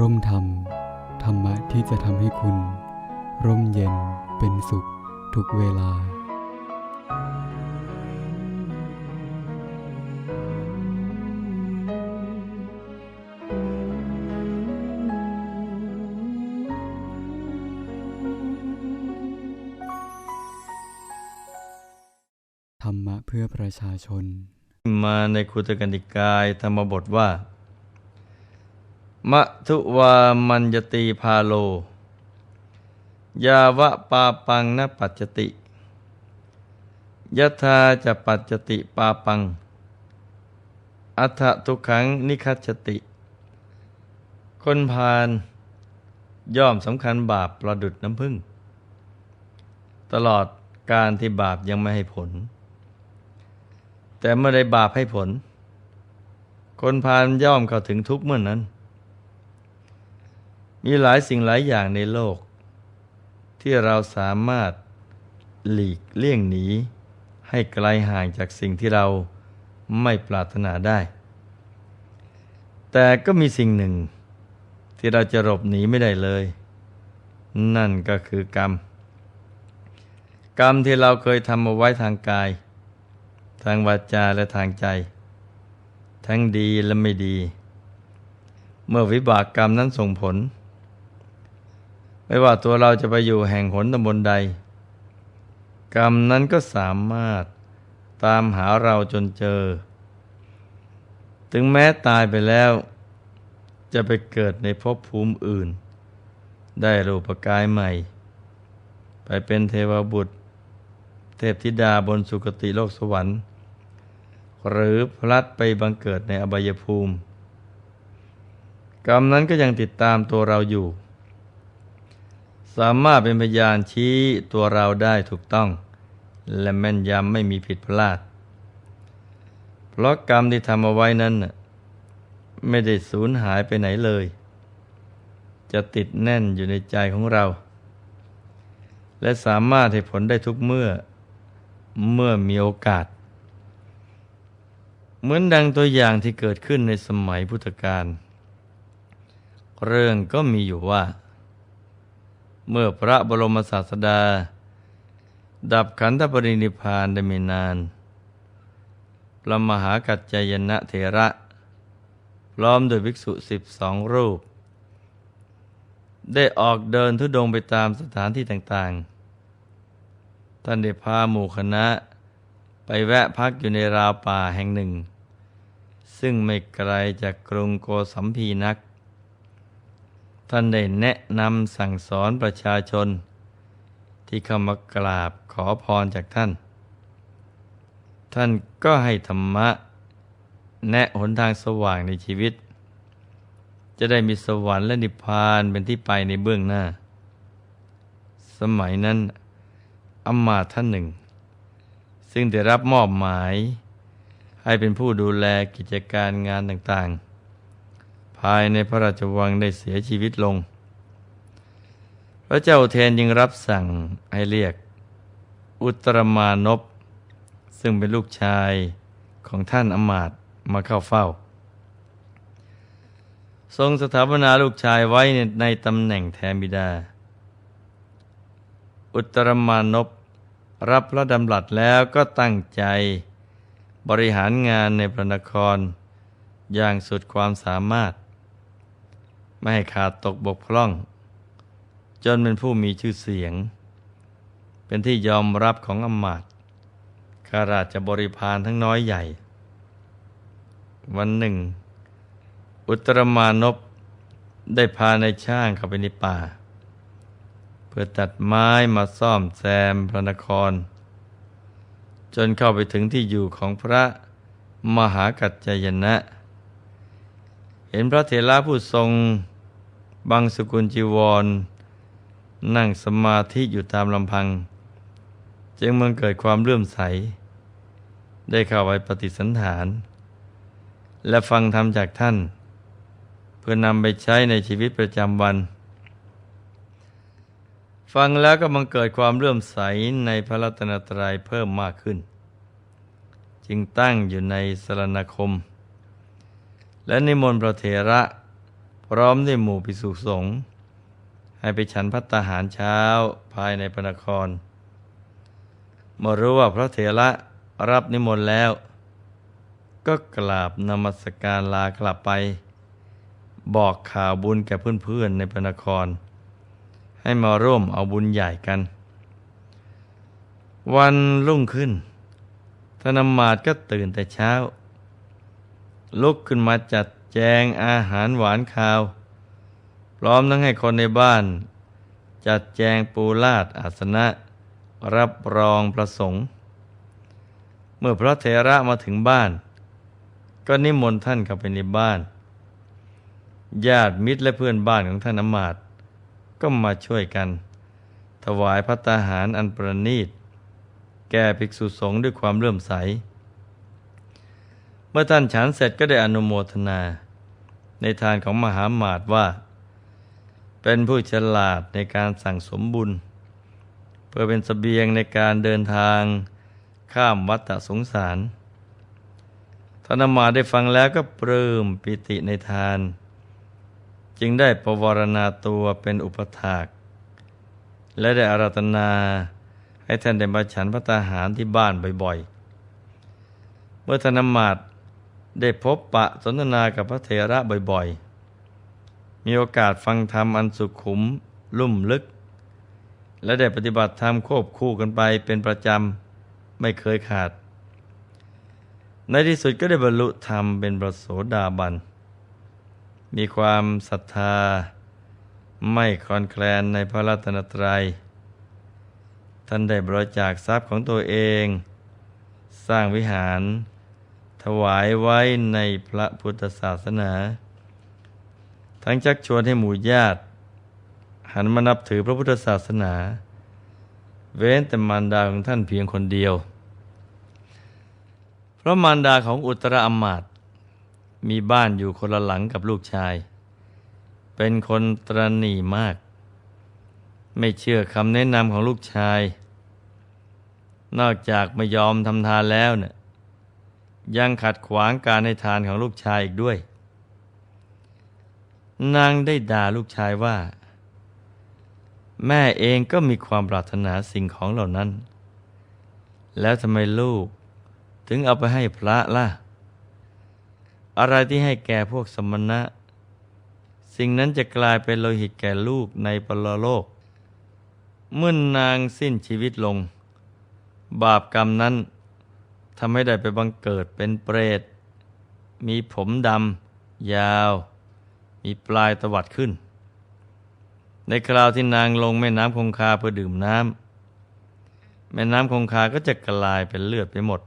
ร่มธรรม ธรรมะที่จะทำให้คุณ ร่มเย็นเป็นสุขทุกเวลา ธรรมะเพื่อประชาชน มาในคุตกันติกายธรรมบทว่า มะทุวามัญญตีพาโล ยาวะปาปังนปัจจติยะธาจะปัจจติปาปัง อัฏฐทุขังนิคัจจติ คนพาลย่อมสำคัญบาปประดุดน้ำพึ่ง ตลอดการที่บาปยังไม่ให้ผล แต่เมื่อได้บาปให้ผล คนพาลย่อมเข้าถึงทุกข์เมื่อนนั้น มีหลายสิ่งหลายอย่างในโลก ที่เราสามารถหลีกเลี่ยงหนีให้ไกลห่างจากสิ่งที่เราไม่ปรารถนาได้ แต่ก็มีสิ่งหนึ่ง ที่เราจะหลบหนีไม่ได้เลย นั่นก็คือกรรม กรรมที่เราเคยทำเอาไว้ทางกาย ทางวาจาและทางใจ ทั้งดีและไม่ดี เมื่อวิบากกรรมนั้นส่งผล ไม่ว่าตัวเราจะไปอยู่แห่งหนตำบลใด กรรมนั้นก็สามารถตามหาเราจนเจอ ถึงแม้ตายไปแล้ว จะไปเกิดในภพภูมิอื่น ได้รูปกายใหม่ ไปเป็นเทวบุตร เทพธิดาบนสุคติโลกสวรรค์ หรือพลัดไปบังเกิดในอบายภูมิ กรรมนั้นก็ยังติดตามตัวเราอยู่ สามารถเป็นพยานชี้ตัวเราได้ถูกต้อง และแม่นยำไม่มีผิดพลาด เพราะกรรมที่ทำเอาไว้นั้น ไม่ได้สูญหายไปไหนเลย จะติดแน่นอยู่ในใจของเรา และสามารถให้ผลได้ทุกเมื่อเมื่อมีโอกาส เหมือนดังตัวอย่างที่เกิดขึ้นในสมัยพุทธกาลเรื่องก็มีอยู่ว่า เมื่อพระบรมศาสดา ดับขันธปรินิพพานได้ไม่นานพระมหากัจจยนะเถระ พร้อมโดยภิกษุสิบสองรูป ได้ออกเดินทุดงไปตามสถานที่ต่างๆ ท่านได้พาหมู่คณะ ไปแวะพักอยู่ในราวป่าแห่งหนึ่ง ซึ่งไม่ไกลจากกรุงโกสัมพีนัก ท่านได้แนะนำสั่งสอนประชาชน ที่เข้ามากราบขอพรจากท่าน ท่านก็ให้ธรรมะ แนะหนทางสว่างในชีวิต จะได้มีสวรรค์และนิพพานเป็นที่ไปในเบื้องหน้า สมัยนั้นอำมาท่านหนึ่ง ซึ่งได้รับมอบหมาย ให้เป็นผู้ดูแลกิจการงานต่างๆ ภายในพระราชวังได้เสียชีวิตลง พระเจ้าเทนยังรับสั่งให้เรียก อุตรมานพซึ่งเป็นลูกชายของท่านอมาตมาเข้าเฝ้า ทรงสถาปนาลูกชายไว้ในในตำแหน่งแทนบิดา อุตรมานพรับพระดำรัสแล้วก็ตั้งใจบริหารงานในพระนครอย่างสุดความสามารถ ไม่ให้ขาดตกบกพร่อง จนเป็นผู้มีชื่อเสียง เป็นที่ยอมรับของอำมาตย์ข้าราชบริพารทั้งน้อยใหญ่ วันหนึ่ง อุตรมานพได้พาในช่างเข้าไปในป่า เพื่อตัดไม้มาซ่อมแซมพระนคร จนเข้าไปถึงที่อยู่ของพระมหากัจจยนะ เห็นพระเถระผู้ทรง บังสกุลจีวร นั่งสมาธิอยู่ตามลำพัง จึงมังเกิดความเลื่อมใส ได้เข้าไปปฏิสันฐาน และฟังธรรมจากท่าน เพื่อนำไปใช้ในชีวิตประจำวัน ฟังแล้วก็มังเกิดความเลื่อมใสในพระรัตนตรัยเพิ่มมากขึ้น จึงตั้งอยู่ในสรณคม และนิมนต์พระเถระ พร้อมด้วยหมู่ภิกษุสงฆ์ให้ไปฉันพัตตาหารเช้าภายในพระนคร เมื่อรู้ว่าพระเถระรับนิมนต์แล้ว ก็กราบนมัสการลากลับไป บอกข่าวบุญแก่เพื่อนๆในพระนคร ให้มาร่วมเอาบุญใหญ่กัน วันรุ่งขึ้นธนมาดก็ตื่นแต่เช้า ลุกขึ้นมาจัด แจงอาหารหวานคาว พร้อมทั้งให้คนในบ้าน จัดแจงปูลาดอาสนะ รับรองประสงค์ เมื่อพระเถระมาถึงบ้าน ก็นิมนต์ท่านเข้าไปในบ้าน ญาติมิตรและเพื่อนบ้านของท่านอำมาตก็มาช่วยกัน ถวายพัตตาหารอันประณีต แก่ภิกษุสงฆ์ด้วยความเลื่อมใส เมื่อท่านฉันเสร็จก็ได้อนุโมทนา ในทานของมหาหมาตว่า เป็นผู้ฉลาดในการสั่งสมบุญ เพื่อเป็นสเสบียงในการเดินทางข้ามวัฏสงสารธนมาได้ฟังแล้วก็ปลื้มปิติในทาน จึงได้ประวรณาตัวเป็นอุปถาก และได้อาราธนาให้ท่านได้มาฉันพระตาหารที่บ้านบ่อยๆ เมื่อธนมาต ได้พบปะสนทนากับพระเถระบ่อยๆ มีโอกาสฟังธรรมอันสุขุมลุ่มลึก และได้ปฏิบัติธรรมควบคู่กันไปเป็นประจำ ไม่เคยขาด ในที่สุดก็ได้บรรลุธรรมเป็นประโสดาบัน มีความศรัทธา ไม่คลอนแคลนในพระรัตนตรัย ท่านได้บริจาคทรัพย์ของตัวเอง สร้างวิหาร ถวายไว้ในพระพุทธศาสนา ทั้งชักชวนให้หมู่ญาติ หันมานับถือพระพุทธศาสนา เว้นแต่มารดาของท่านเพียงคนเดียว เพราะมารดาของอุตรอมาตมีบ้านอยู่คนละหลังกับลูกชาย เป็นคนตรณีมาก ไม่เชื่อคำแนะนำของลูกชาย นอกจากไม่ยอมทำทานแล้วเนี่ย ยังขัดขวางการให้ทานของลูกชายอีกด้วย นางได้ด่าลูกชายว่า แม่เองก็มีความปรารถนาสิ่งของเหล่านั้น แล้วทำไมลูกถึงเอาไปให้พระล่ะ อะไรที่ให้แก่พวกสมณะ สิ่งนั้นจะกลายเป็นโลหิตแก่ลูกในปรโลก เมื่อนนางสิ้นชีวิตลง บาปกรรมนั้น ทำให้ได้ไปบังเกิดเป็นเปรต มีผมดำยาว มีปลายตวัดขึ้น ในคราวที่นางลงแม่น้ำคงคาเพื่อดื่มน้ำแม่น้ำคงคาก็จะกลายเป็นเลือดไปหมด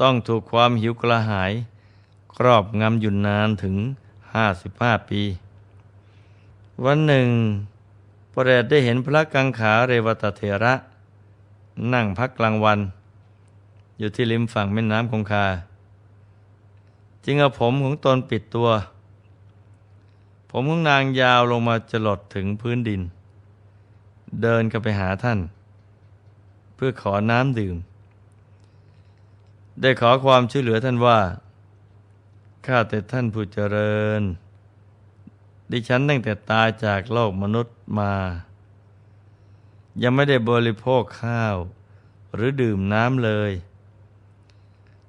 ต้องถูกความหิวกระหาย ครอบงำอยู่นานถึงห้าสิบห้าปี วันหนึ่งพระเดชได้เห็นพระกังขาเรวตเถระ นั่งพักกลางวัน อยู่ที่ริมฝั่งแม่น้ำคงคา จึงเอาผมของตนปิดตัว ผมของนางยาวลงมาจลดถึงพื้นดิน เดินเข้าไปหาท่าน เพื่อขอน้ำดื่ม ได้ขอความช่วยเหลือท่านว่า ข้าแต่ท่านผู้เจริญ ดิฉันตั้งแต่ตายจากโลกมนุษย์มา ยังไม่ได้บริโภคข้าวหรือดื่มน้ำเลย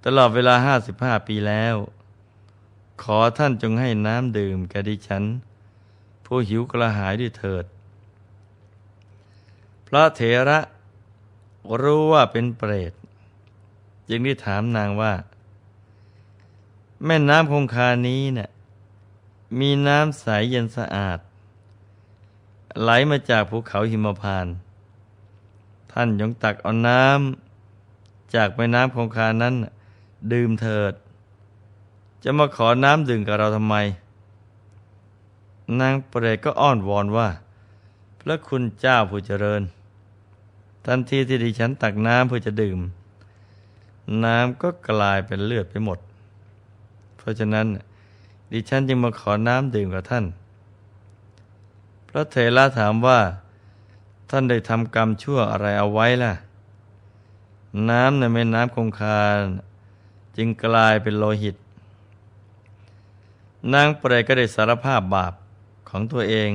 ตลอดเวลาห้าสิบห้าปีแล้ว ขอท่านจงให้น้ำดื่มแก่ดิฉัน ผู้หิวกระหายด้วยเถิด พระเถระรู้ว่าเป็นเปรต จึงได้ถามนางว่า แม่น้ำคงคานี้เนะ่ยมีน้ำใสเย็นสะอาด ไหลมาจากภูเขาหิมพาน ท่านยงตักเอาน้ำจากแม่น้ำคงคานั้น ดื่มเถิด จะมาขอน้ำดื่มกับเราทำไม นางเปรตก็อ้อนวอนว่า พระคุณเจ้าผู้เจริญ ทันทีที่ดิฉันตักน้ำเพื่อจะดื่ม น้ำก็กลายเป็นเลือดไปหมด เพราะฉะนั้น ดิฉันจึงมาขอน้ำดื่มกับท่าน พระเถระถามว่า ท่านได้ทำกรรมชั่วอะไรเอาไว้ล่ะน้ำในแม่น้ำคงคา จึงกลายเป็นโลหิต นางเปรตก็ได้สารภาพบาปของตัวเอง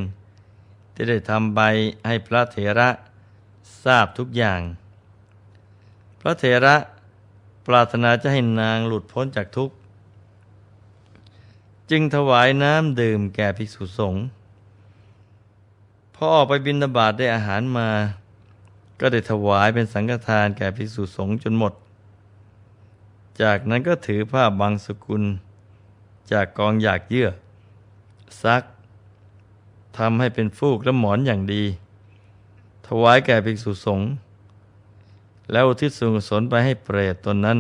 ที่ได้ทำไปให้พระเถระทราบทุกอย่าง พระเถระปรารถนาจะให้นางหลุดพ้นจากทุกข์ จึงถวายน้ำดื่มแก่ภิกษุสงฆ์พอออกไปบิณฑบาตได้อาหารมา ก็ได้ถวายเป็นสังฆทานแก่ภิกษุสงฆ์จนหมด จากนั้นก็ถือผ้าบางสกุล จากกองหยากเยื่อ ซักทำให้เป็นฟูกและหมอนอย่างดี ถวายแก่ภิกษุสงฆ์แล้วอุทิศส่วนกุศลไปให้เปรตตนนั้น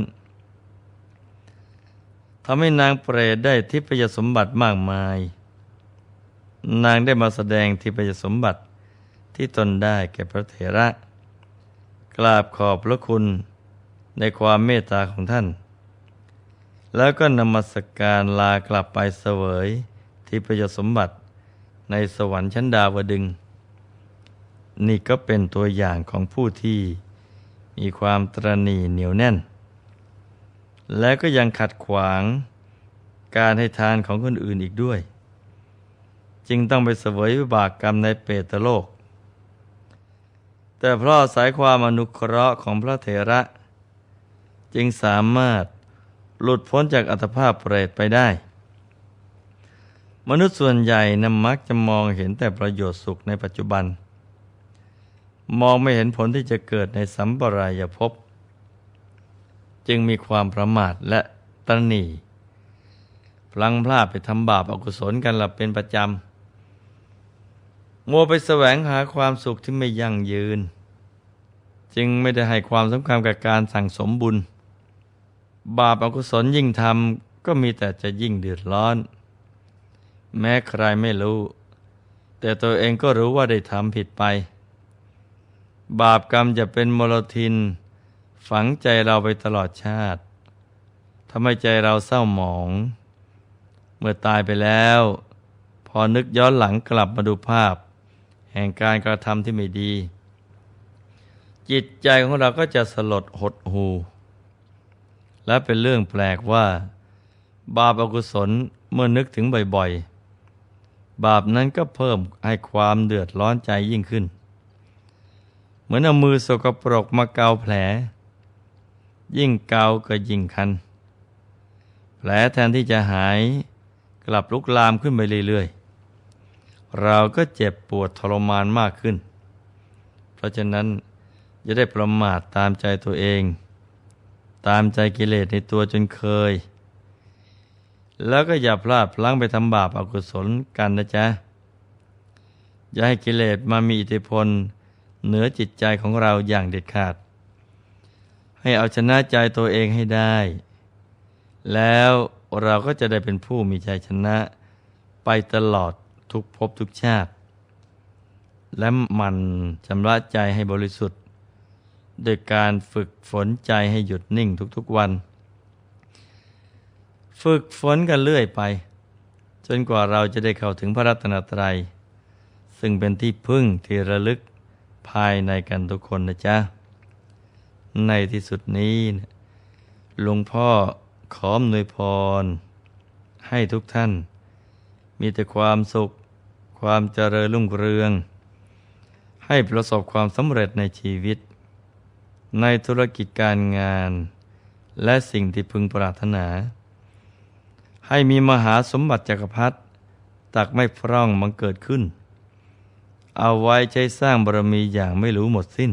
ทำให้นางเปรตได้ทิพยสมบัติมากมาย นางได้มาแสดงทิพยสมบัติที่ตนได้แก่พระเถระ กราบขอบพระคุณในความเมตตาของท่าน แล้วก็นมัสการลากลับไปเสวยทิพยชน์สมบัติในสวรรค์ชั้นดาวดึง นี่ก็เป็นตัวอย่างของผู้ที่มีความตรณีเหนียวแน่น และก็ยังขัดขวางการให้ทานของคนอื่นอีกด้วย จึงต้องไปเสวยวิบากกรรมในเปตโลก แต่เพราะอายความอนุเคราะห์ของพระเถระ จึงสามารถ หลุดพ้นจากอัตภาพเปรตไปได้ มนุษย์ส่วนใหญ่นะมักจะมองเห็นแต่ประโยชน์สุขในปัจจุบัน มองไม่เห็นผลที่จะเกิดในสัมปรายภพจึงมีความประมาทและตระหนี่พลังพลาดไปทำบาปอากุศลกันหลับเป็นประจำ มัวไปแสวงหาความสุขที่ไม่ยั่งยืน จึงไม่ได้ให้ความสำคัญกับการสั่งสมบุญ บาปอากุศลยิ่งทำก็มีแต่จะยิ่งเดือดร้อน แม้ใครไม่รู้ แต่ตัวเองก็รู้ว่าได้ทำผิดไป บาปกรรมจะเป็นมลทิน ฝังใจเราไปตลอดชาติทำให้ใจเราเศร้าหมอง เมื่อตายไปแล้ว พอนึกย้อนหลังกลับมาดูภาพ แห่งการกระทำที่ไม่ดี จิตใจของเราก็จะสลดหดหู และเป็นเรื่องแปลกว่า บาปอากุศลเมื่อนึกถึงบ่อยๆ บาปนั้นก็เพิ่มให้ความเดือดร้อนใจยิ่งขึ้น เหมือนเอามือสกปรกมาเกาแผล ยิ่งเกาก็ยิ่งคัน แผลแทนที่จะหาย กลับลุกลามขึ้นไปเรื่อยๆ เราก็เจ็บปวดทรมานมากขึ้น เพราะฉะนั้นจะได้ประมาทตามใจตัวเอง ตามใจกิเลสในตัวจนเคย แล้วก็อย่าพลาดพลั้งไปทำบาปอากุศลกันนะจ๊ะ อย่าให้กิเลสมามีอิทธิพล เหนือจิตใจของเราอย่างเด็ดขาด ให้เอาชนะใจตัวเองให้ได้ แล้วเราก็จะได้เป็นผู้มีใจชนะไปตลอดทุกภพทุกชาติ และมันชำระใจให้บริสุทธิ์ โดยการฝึกฝนใจให้หยุดนิ่งทุกๆวัน ฝึกฝนกันเรื่อยไป จนกว่าเราจะได้เข้าถึงพระรัตนตรัย ซึ่งเป็นที่พึ่งที่ระลึกภายในกันทุกคนนะจ๊ะ ในที่สุดนี้หลวงพ่อขออำนวยพร ให้ทุกท่าน มีแต่ความสุข ความเจริญรุ่งเรือง ให้ประสบความสำเร็จในชีวิต ในธุรกิจการงาน และสิ่งที่พึงปรารถนา ให้มีมหาสมบัติจักรพรรดิตักไม่พร่องมังเกิดขึ้น เอาไว้ใช้สร้างบารมีอย่างไม่รู้หมดสิ้น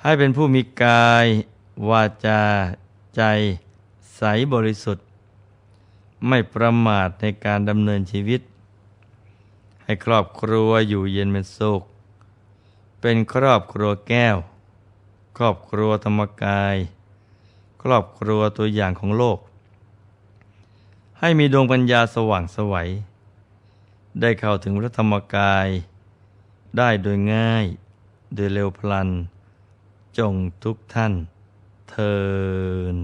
ให้เป็นผู้มีกาย วาจา ใจ ใสบริสุทธิ์ ไม่ประมาทในการดำเนินชีวิต ให้ครอบครัวอยู่เย็นเป็นสุขเป็นครอบครัวแก้ว ครอบครัวธรรมกาย ครอบครัวตัวอย่างของโลก ให้มีดวงปัญญาสว่างไสวัย ได้เข้าถึงพระธรรมกาย ได้โดยง่าย โดยเร็วพลัน จงทุกท่านเทิน